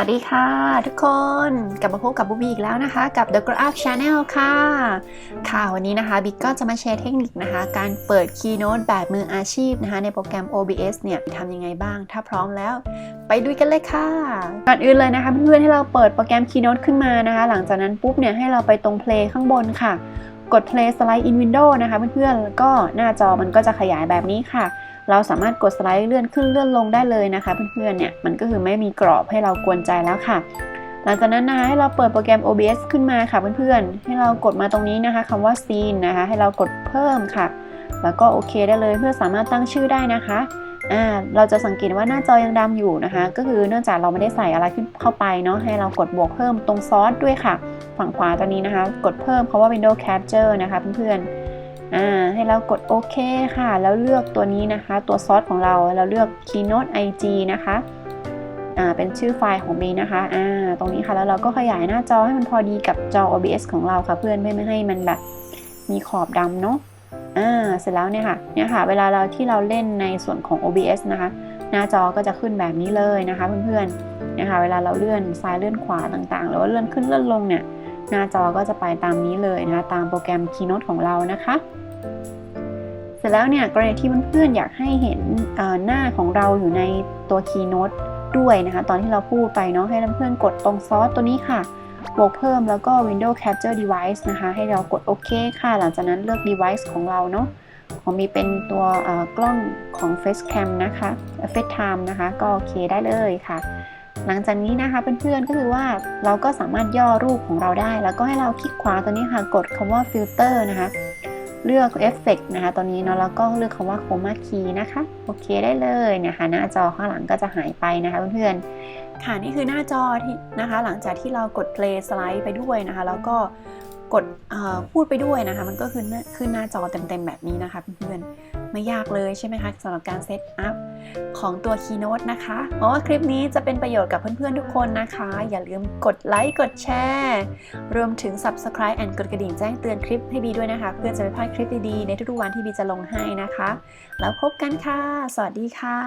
สวัสดีค่ะทุกคนกลับมาพบกับบูบีอีกแล้วนะคะ กับ The Grow Up Channel ค่ะ ค่ะวันนี้นะคะบิ๊กก็จะมาแชร์เทคนิคนะคะ การเปิด Keynote แบบมืออาชีพนะคะ ในโปรแกรม OBS เนี่ยทำยังไงบ้าง ถ้าพร้อมแล้ว ไปดูกันเลยค่ะ ก่อนอื่นเลยนะคะ เพื่อนๆให้เราเปิดโปรแกรม Keynote ขึ้นมานะคะ หลังจากนั้นปุ๊บเนี่ยให้เราไปตรง Play ข้างบนค่ะ กด Play Slide in Window นะคะเพื่อนๆแล้วก็หน้าจอมันก็จะขยายแบบนี้ค่ะ เราสามารถกดสไลด์เลื่อนขึ้นเลื่อนลงได้เลยนะคะเพื่อนๆเนี่ยมันก็คือไม่มีกรอบให้เรากวนใจแล้วค่ะ หลังจากนั้นนะคะให้เราเปิดโปรแกรม OBS ขึ้นมาค่ะเพื่อนๆ ให้เรากดมาตรงนี้นะคะคำว่า Scene นะคะ ให้เรากดเพิ่มค่ะ แล้วก็โอเคได้เลยเพื่อสามารถตั้งชื่อได้นะคะอ่าเราจะสังเกตว่าหน้าจอยังดำอยู่นะคะ ก็คือเนื่องจากเราไม่ได้ใส่อะไรขึ้นเข้าไปเนาะให้เรากดบวกเพิ่มตรงซอสด้วยค่ะ ฝั่งขวาตอนนี้นะคะ กดเพิ่มคาว่า Windows Capture นะคะเพื่อนๆ อ่าให้เรากดโอเคค่ะ แล้วเลือกตัวนี้นะคะ ตัวซอสของเราเราเลือก Keynote IG นะคะอ่าเป็นชื่อไฟล์ของบีนะคะอ่าตรงนี้ค่ะแล้วเราก็ขยายหน้าจอให้มันพอดีกับจอ OBS ของเราค่ะเพื่อนไม่ไม่ให้มันแบบมีขอบดำเนาะอ่าเสร็จแล้วเนี่ยค่ะเนี่ยค่ะ เวลาเราที่เราเล่นในส่วนของ OBS นะคะ หน้าจอก็จะขึ้นแบบนี้เลยนะคะเพื่อนๆเนี่ยค่ะเวลาเราเลื่อนซ้ายเลื่อนขวาต่างๆ หรือว่าเลื่อนขึ้นเลื่อนลงเนี่ย หน้าจอก็จะไปตามนี้เลยนะคะตามโปรแกรม Keynote ของเรานะคะเสร็จแล้วเนี่ยกรณีที่เพื่อนๆอยากให้เห็นหน้าของเราอยู่ในตัว Keynote ด้วยนะคะ ตอนที่เราพูดไปเนาะให้เพื่อนๆกดตรงซอสตัวนี้ค่ะบวกเพิ่มแล้วก็ Windows Capture Device นะคะ ให้เรากดโอเคค่ะ หลังจากนั้นเลือก device ของเราเนาะของมีเป็นตัวกล้องของ Facecam นะคะ FaceTime นะคะ ก็โอเคได้เลยค่ะ หลังจากนี้นะคะเพื่อนๆก็คือว่าเราก็สามารถย่อรูปของเราได้ แล้วก็ให้เราคลิกขวาตัวนี้ค่ะกดคำว่า filter นะคะเลือกเอฟเฟกนะคะตัวนี้เนาะแล้วก็เลือกคำว่าโคมาคีนะคะโอเคได้เลยนี่ยค่ะหน้าจอข้างหลังก็จะหายไปนะคะเพื่อนๆค่ะนี่คือหน้าจอที่นะคะ หลังจากที่เรากด play สไลด์ไปด้วยนะคะ แล้วก็กดพูดไปด้วยนะคะ มันก็ขึ้นขึ้นหน้าจอเต็มๆแบบนี้นะคะเพื่อนๆ ไม่ยากเลยใช่ไหมคะสำหรับการเซตอัพของตัว Keynote นะคะหวังว่าคลิปนี้จะเป็นประโยชน์กับเพื่อนๆทุกคนนะคะ อย่าลืมกดไลค์กดแชร์รวมถึง Subscribe and กดกระดิ่งแจ้งเตือนคลิปให้บีด้วยนะคะ เพื่อจะไม่พลาดคลิปดีๆในทุกๆวันที่บีจะลงให้นะคะ แล้วพบกันค่ะ สวัสดีค่ะ